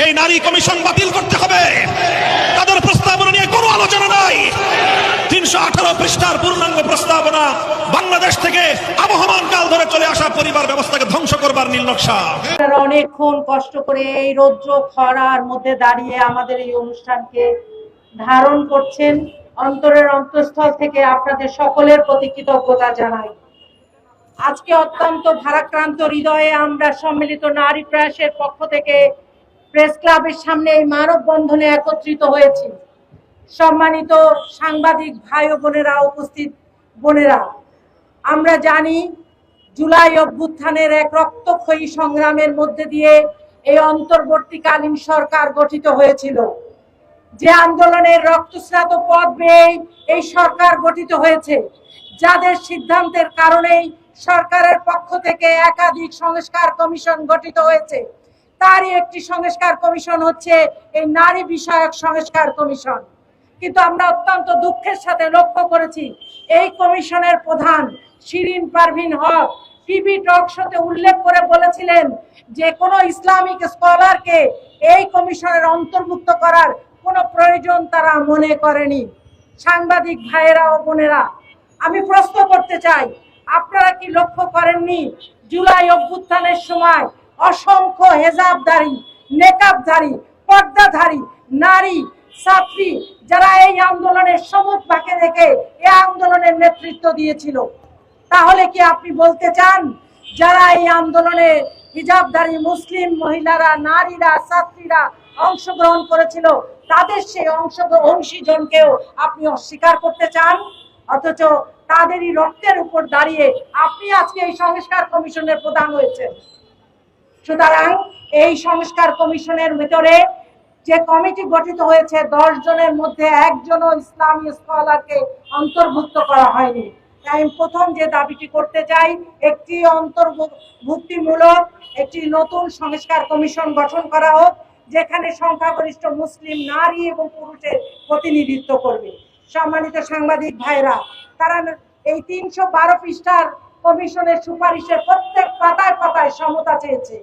এই নারী কমিশন বাতিল করতে হবে। তাদের প্রস্তাবনা নিয়ে কোনো আলোচনা নাই। তিনশো আঠারো পৃষ্ঠার পূর্ণাঙ্গ প্রস্তাবনা বাংলাদেশ থেকে আবহমান কাল ধরে চলে আসা পরিবার ব্যবস্থাকে ধ্বংস করবার নীল নকশা। অনেকক্ষণ কষ্ট করে এই রৌদ্র খরার মধ্যে দাঁড়িয়ে আমাদের এই অনুষ্ঠানকে ধারণ করছেন। অন্তরের অন্তঃস্থল থেকে আপনাদের সকলের প্রতি কৃতজ্ঞতা জানাই। আজকে অত্যন্ত ভারাক্রান্ত হৃদয়ে আমরা সম্মিলিত নারী প্রয়াসের পক্ষ থেকে প্রেস ক্লাবের সামনে এই মানববন্ধনে একত্রিত হয়েছি। সম্মানিত সাংবাদিক ভাই ও বোনেরা, উপস্থিত বোনেরা, আমরা জানি জুলাই অভ্যুত্থানের এক রক্তক্ষয়ী সংগ্রামের মধ্যে দিয়ে এই অন্তর্বর্তীকালীন সরকার গঠিত হয়েছিল। যে আন্দোলনের রক্তস্নাত পথ বেয়ে এই সরকার গঠিত হয়েছে, যাদের সিদ্ধান্তের কারণেই সরকারের পক্ষ থেকে একাধিক সংস্কার কমিশন গঠিত হয়েছে। তারই একটি সংস্কার কমিশন হচ্ছে এই নারী বিষয়ক সংস্কার কমিশন। কিন্তু আমরা অত্যন্ত দুঃখের সাথে লক্ষ্য করেছি, এই কমিশনের প্রধান শিরিন পারভিন হক টিভি টক শোতে উল্লেখ করে বলেছিলেন যে কোনো ইসলামিক স্কলারকে এই কমিশনের অন্তর্ভুক্ত করার কোনো প্রয়োজন তারা মনে করেনি। সাংবাদিক ভাইয়েরা ও বোনেরা, আমি প্রশ্ন করতে চাই, আপনারা কি লক্ষ্য করেননি জুলাই অভ্যুত্থানের সময় অসংখ্য হেজাবধারী, নেকাবধারী, পর্দাধারী, নারী, ছাত্রী, যারা এই আন্দোলনের সমুখ পাকে রেখে এই আন্দোলনের নেতৃত্ব দিয়েছিল। তাহলে কি আপনি বলতে চান, যারা এই আন্দোলনে হিজাবধারী মুসলিম মহিলারা, নারীরা, ছাত্রীরা অংশগ্রহণ করেছিল, তাদের সেই অংশ অংশীজনকেও আপনি অস্বীকার করতে চান? অথচ তাদেরই রক্তের উপর দাঁড়িয়ে আপনি আজকে এই সংস্কার কমিশনের প্রধান হয়েছেন। সুতরাং এই সংস্কার কমিশনের ভিতরে যে কমিটি গঠিত হয়েছে, দশ জনের মধ্যে একজনও ইসলামী স্কলারকে অন্তর্ভুক্ত করা হয়নি। তাই আমি প্রথম যে দাবিটি করতে চাই, একটি অন্তর্ভুক্তিমূলক, একটি নতুন সংস্কার কমিশন গঠন করা হোক, যেখানে সংখ্যাগরিষ্ঠ মুসলিম নারী এবং পুরুষের প্রতিনিধিত্ব করবে। সম্মানিত সাংবাদিক ভাইরা তারা এই তিনশো বারো পৃষ্ঠার কমিশনের সুপারিশের প্রত্যেক পাতায় পাতায় সমতা চেয়েছে।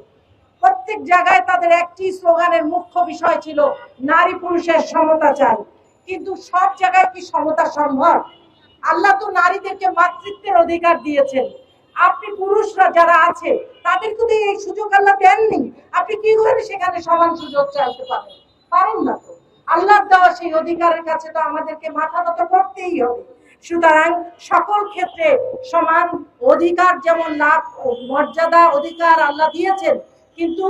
প্রত্যেক জায়গায় তাদের একটি স্লোগানের মুখ্য বিষয় ছিল, নারী পুরুষের সমতা চাই কিন্তু সব জায়গায় কি সমতা সম্ভব? আল্লাহ তো নারীদেরকে মাতৃত্বের অধিকার দিয়েছেন। আপনি পুরুষরা যারা আছে তাদেরকে তো এই সুযোগ আল্লাহ দেননি। আপনি কি করে সেখানে সমান সুযোগ চাইতে পারেন? পারেন না তো। আল্লাহর দেওয়া সেই অধিকারের কাছে তো আমাদেরকে মাথা নত করতেই হবে। সুতরাং সকল ক্ষেত্রে সমান অধিকার যেমন লাভ মর্যাদা অধিকার আল্লাহ দিয়েছেন কিন্তু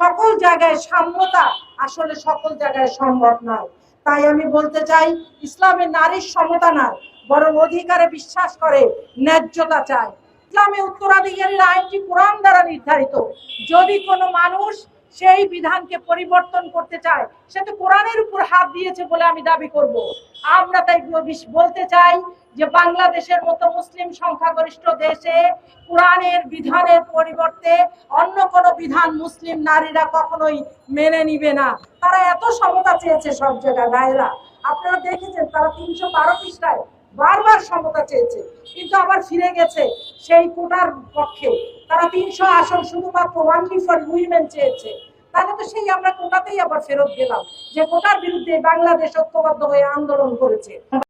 সকল জায়গায় সাম্যতা আসলে সকল জায়গায় সম্ভব নয়। তাই আমি বলতে চাই, ইসলামে নারীর সমতা নয় বরং অধিকারে বিশ্বাস করে, ন্যায্যতা চায়। ইসলামে উত্তরাধিকারীর আইনটি কোরআন দ্বারা নির্ধারিত। যদি কোনো মানুষ সেই বিধানকে পরিবর্তন করতে চায়, সে তো কোরআনের উপর হাত দিয়েছে বলে আমি দাবি করব। আমরা তাই বলতে চাই যে বাংলাদেশের মতো মুসলিম সংখ্যাগরিষ্ঠ দেশে কোরআনের বিধানের পরিবর্তে অন্য কোনো বিধান মুসলিম নারীরা কখনোই মেনে নিবে না। তারা এত সমতা চেয়েছে সব জায়গায় ভাইরা আপনারা দেখেছেন, তারা তিনশো বারো পৃষ্ঠায় বারবার সমতা চেয়েছে। কিন্তু আবার ফিরে গেছে সেই কোটার পক্ষে। তারা তিনশো আসন শুধুমাত্র ওয়ানলি ফর উইমেন চেয়েছে। তাহলে তো সেই আমরা কোটাতেই আবার ফেরত গেলাম যে কোটার বিরুদ্ধে বাংলাদেশ ঐক্যবদ্ধ হয়ে আন্দোলন করেছে।